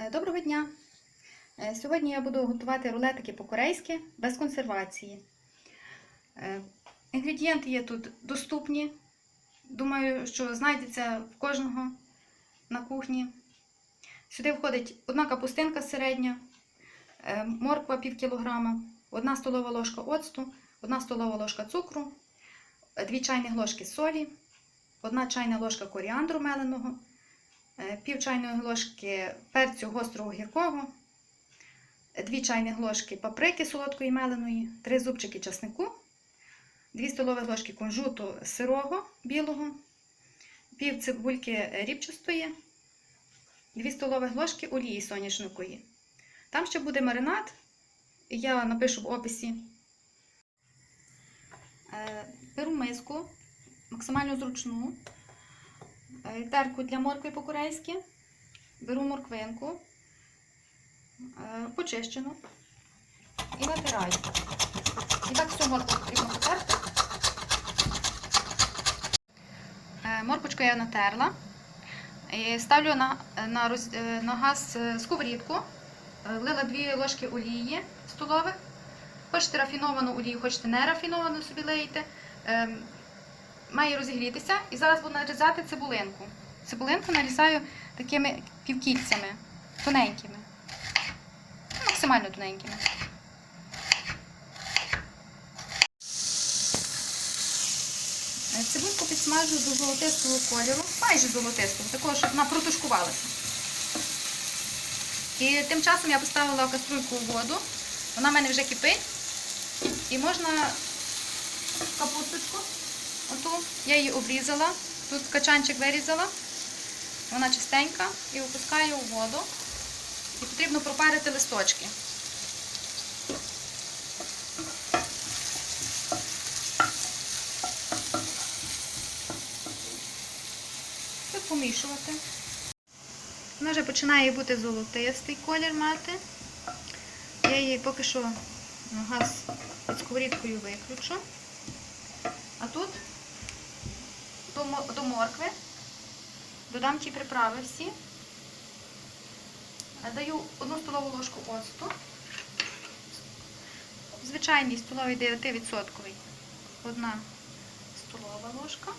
Е, Доброго дня! Е, Сьогодні я буду готувати рулетики по-корейськи без консервації. Е, Інгредієнти є тут доступні. Думаю, що знайдеться в кожного на кухні. Сюди входить одна капустинка середня, морква пів кілограма, одна столова ложка оцту, одна столова ложка цукру, дві чайні ложки солі, одна чайна ложка коріандру меленого, пів чайної ложки перцю гострого гіркого, дві чайні ложки паприки солодкої меленої, три зубчики часнику, 2 столові ложки кунжуту сирого білого, пів цибульки рібчастої, 2 столові ложки олії соняшникової. Там ще буде маринад, я напишу в описі. Е, Беру миску, максимально зручну, е, терку для моркви по-корейськи, беру морквинку, е, почищену і натираю. І так всю моркву потрібно потерти. Е, Морквочку я натерла. І ставлю на, на, роз- е, на газ сковорідку, влила 2 ложки олії столових. Хочете рафіновану олію, хочете не рафіновану собі лиєте. Має розігрітися і зараз буду нарізати цибулинку. Цибулинку нарізаю такими півкільцями, тоненькими, максимально тоненькими. Е, Цибульку підсмажу до золотистого кольору, майже золотистого, такого, щоб вона протушкувалася. І тим часом я поставила каструльку у воду, вона в мене вже кипить. І можна капусточку, я її обрізала, тут качанчик вирізала, вона чистенька, і опускаю у воду. І потрібно пропарити листочки. Тут помішувати. Вона вже починає бути золотистий колір мати. Я її поки що газ під сковорідкою виключу. А тут до, моркви додам ті приправи всі. Е, Даю одну столову ложку оцту. Звичайний столовий 9%. Одна столова ложка.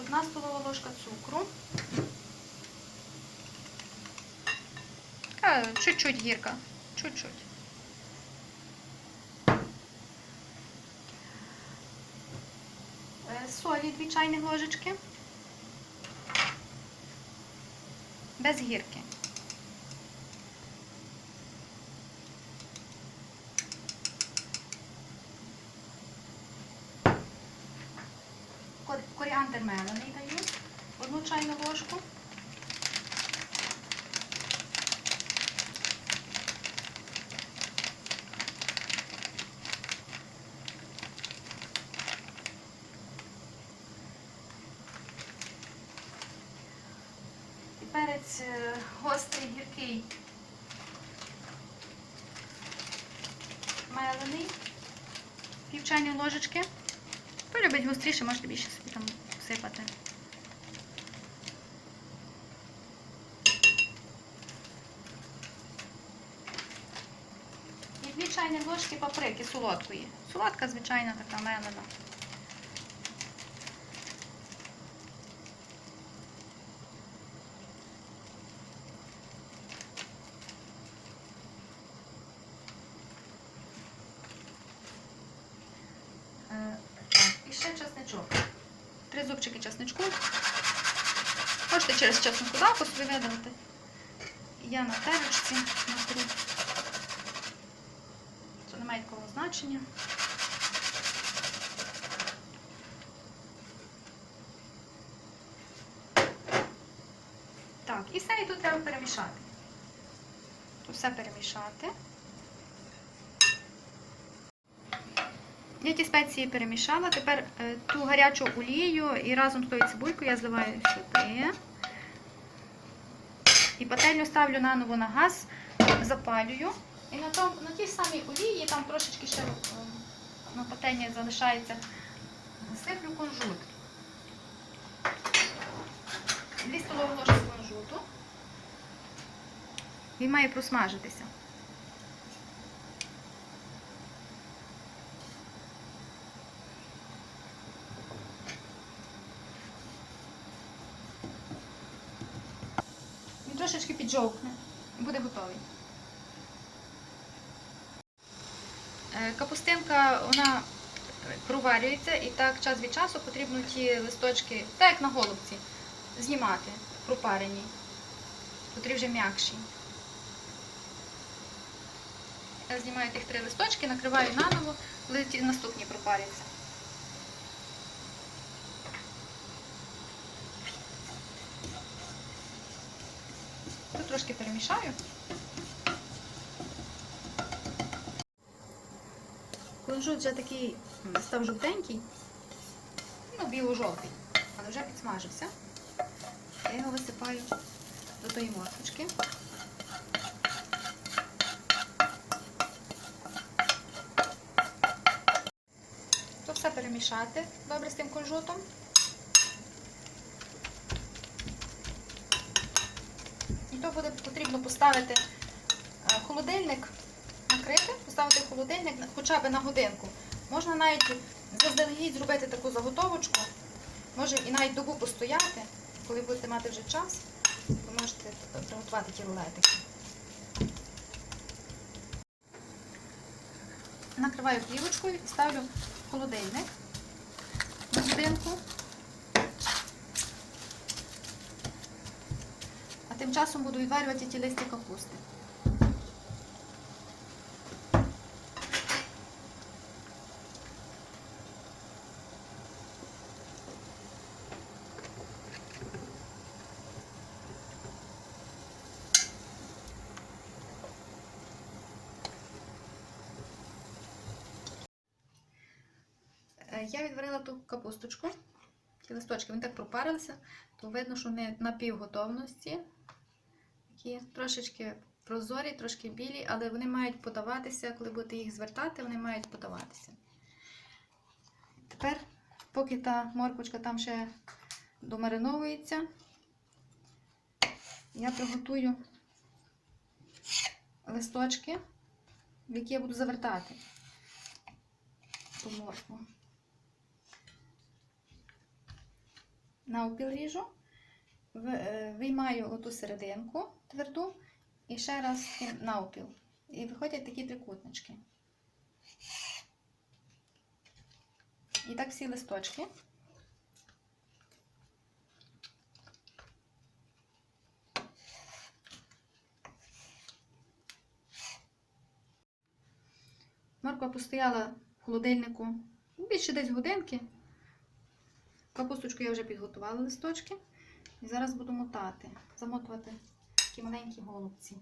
Одна столова ложка цукру. Така чуть-чуть гірка. Чуть-чуть. Солі 2 чайні ложечки. Без гірки. Кор- Коріандр мелений даю. Одну чайну ложку. Перець е, гострий, гіркий, мелений, пів чайної ложечки. Хто любить гостріше, можете більше собі там всипати. І дві чайні ложки паприки солодкої. Солодка, звичайна, така мелена. Е, так, І ще чесничок. Три зубчики чесничку. Можете через чесноку. Я на терочці натру. Це не має такого значення. Так, і все і тут треба перемішати. Тут все перемішати. Я ті спеції перемішала. Тепер е, ту гарячу олію і разом з тою цибулькою я зливаю сюди. І пательню ставлю наново на газ, запалюю. І на, том, на тій самій олії, там трошечки ще е, на пательні залишається, засиплю кунжут. 2 столові ложки кунжуту. Він має просмажитися. Він трошечки піджовкне і буде готовий. Е, Капустинка, вона проварюється і так час від часу потрібно ті листочки, так як на голубці, знімати пропарені. Котрі вже м'якші. Я знімаю тих три листочки, накриваю наново, коли наступні пропаряться. Трошки перемішаю. Кунжут вже такий став жовтенький, ну, біло-жовтий, але вже підсмажився. Я його висипаю до тої морквочки. То все перемішати добре з тим кунжутом. То буде потрібно поставити е, холодильник, накрити, поставити холодильник хоча б на годинку. Можна навіть заздалегідь зробити таку заготовочку, може і навіть добу постояти, коли будете мати вже час, ви можете приготувати ті рулетики. Накриваю плівочкою і ставлю холодильник на годинку. А тим часом буду відварювати ті листя капусти. Е, Я відварила ту капусточку, ті листочки, вони так пропарилися, то видно, що вони на півготовності. Такі трошечки прозорі, трошки білі, але вони мають подаватися, коли будете їх звертати, вони мають подаватися. Тепер, поки та морквочка там ще домариновується, я приготую листочки, в які я буду завертати ту моркву. Навпіл ріжу, в- е, виймаю оту серединку тверду і ще раз навпіл. І виходять такі трикутнички. І так всі листочки. Морква постояла в холодильнику більше десь годинки. Капусточку я вже підготувала листочки. І зараз буду мотати, замотувати такі маленькі голубці.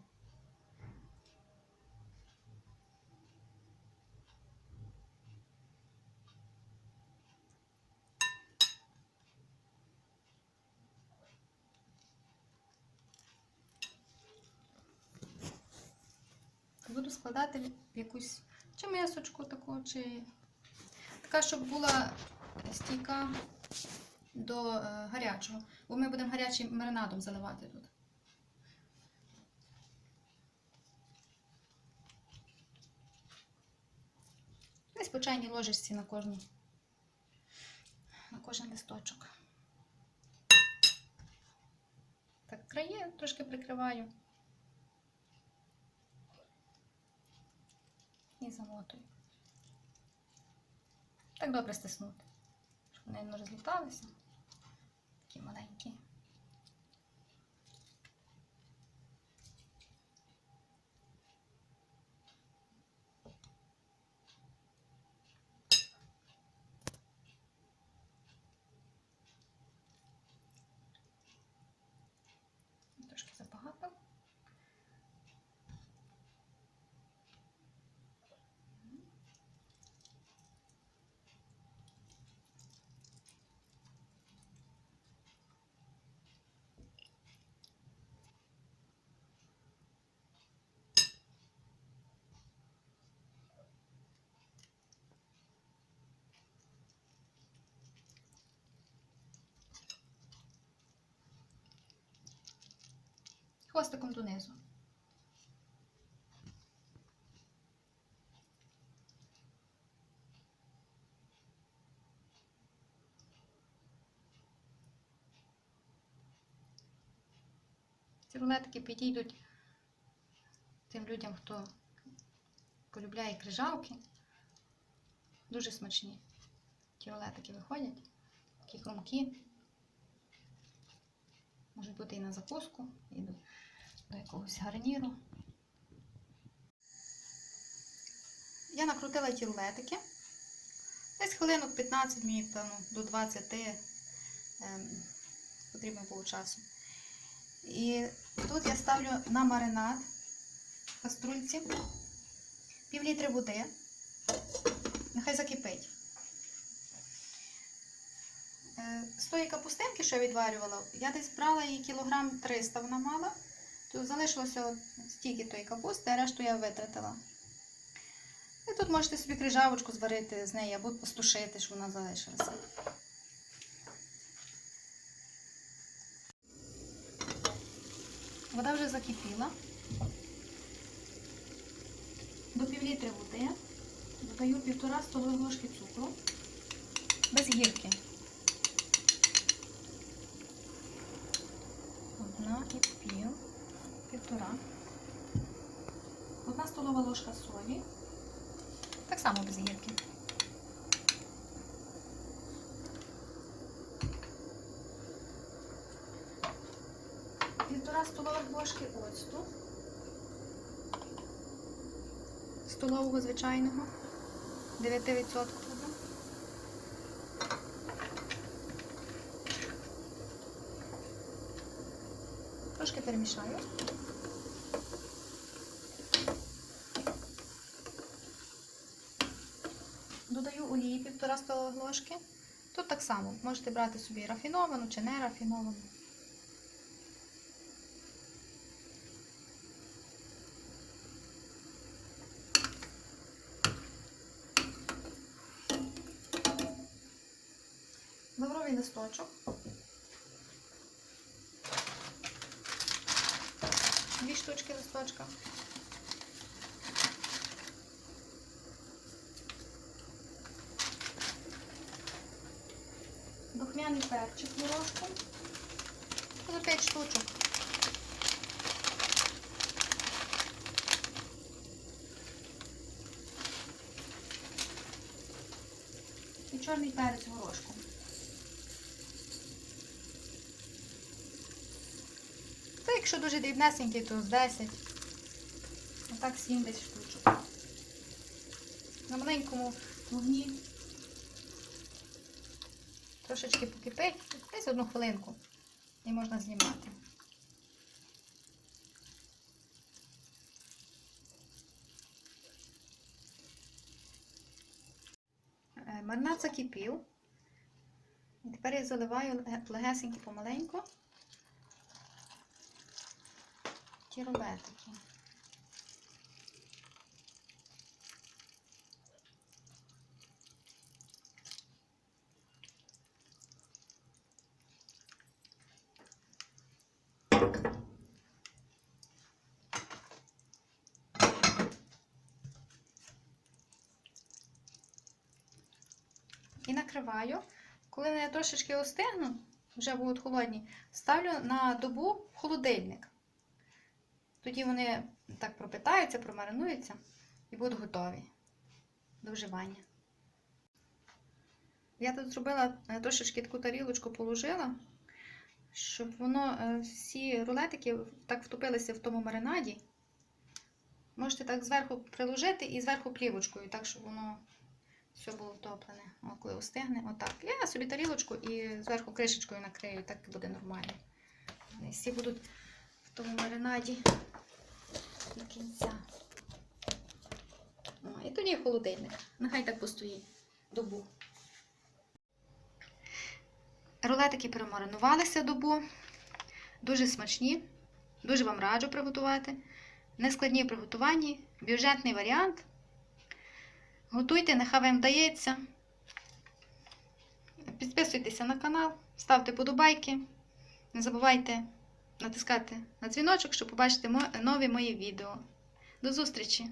Буду складати в якусь чи мисочку таку, чи така, щоб була стійка до е, гарячого. Бо ми будемо гарячим маринадом заливати тут. Десь по чайній ложечці на кожну, на кожен листочок. Так, краї трошки прикриваю. І замотую. Так добре стиснути, щоб вони не розліталися. Маленькі. Трошки забагато. Хвостиком донизу. Ці рулетики підійдуть тим людям, хто полюбляє крижавки. Дуже смачні. Ті рулетики виходять, такі хрумкі. Можуть бути і на закуску, і до, якогось гарніру. Я накрутила ті рулетики. Десь хвилинок 15 мені, певно, до 20 ем, потрібно було часу. І тут я ставлю на маринад каструльці пів літри води. Нехай закипить. Е, З тої капустинки, що я відварювала, я десь брала її кілограм 300 вона мала. Тут залишилося стільки тої капусти, а решту я витратила. І тут можете собі крижавочку зварити з неї або постушити, щоб вона залишилася. Вода вже закипіла. До півлітри води додаю півтора столові ложки цукру без гірки. І пів, півтора. Одна столова ложка солі. Так само без гірки. Півтора столових ложки оцту. Столового звичайного. 9%. Трошки перемішаю. Додаю олії півтора столових ложки. Тут так само можете брати собі рафіновану чи не рафіновану. Лавровий листочок. Штучки листочка. Духмяний перчик горошку. За 5 штучок. І чорний перець горошком. Якщо дуже дрібнесенький, то з 10. Отак 7 десь штучок. На маленькому вогні трошечки покипить, десь одну хвилинку. І можна знімати. Е, Маринад закипів. І тепер я заливаю леге- легесенько помаленьку ті рулетики. І накриваю. Коли вони трошечки остигнуть, вже будуть холодні, ставлю на добу в холодильник. Тоді вони так пропитаються, промаринуються і будуть готові до вживання. Я тут зробила е, трошечки таку тарілочку положила, щоб воно е, всі рулетики так втопилися в тому маринаді. Можете так зверху приложити і зверху плівочкою, так, щоб воно все було втоплене. О, коли остигне, отак. Я собі тарілочку і зверху кришечкою накрию, так буде нормально. Вони всі будуть в тому маринаді до кінця. О, і тоді холодильник. Нехай так постоїть добу. Рулетики перемаринувалися добу. Дуже смачні. Дуже вам раджу приготувати. Нескладні в приготуванні, бюджетний варіант. Готуйте, нехай вам вдається. Підписуйтеся на канал, ставте подобайки. Не забувайте натискати на дзвіночок, щоб побачити мо- нові мої відео. До зустрічі!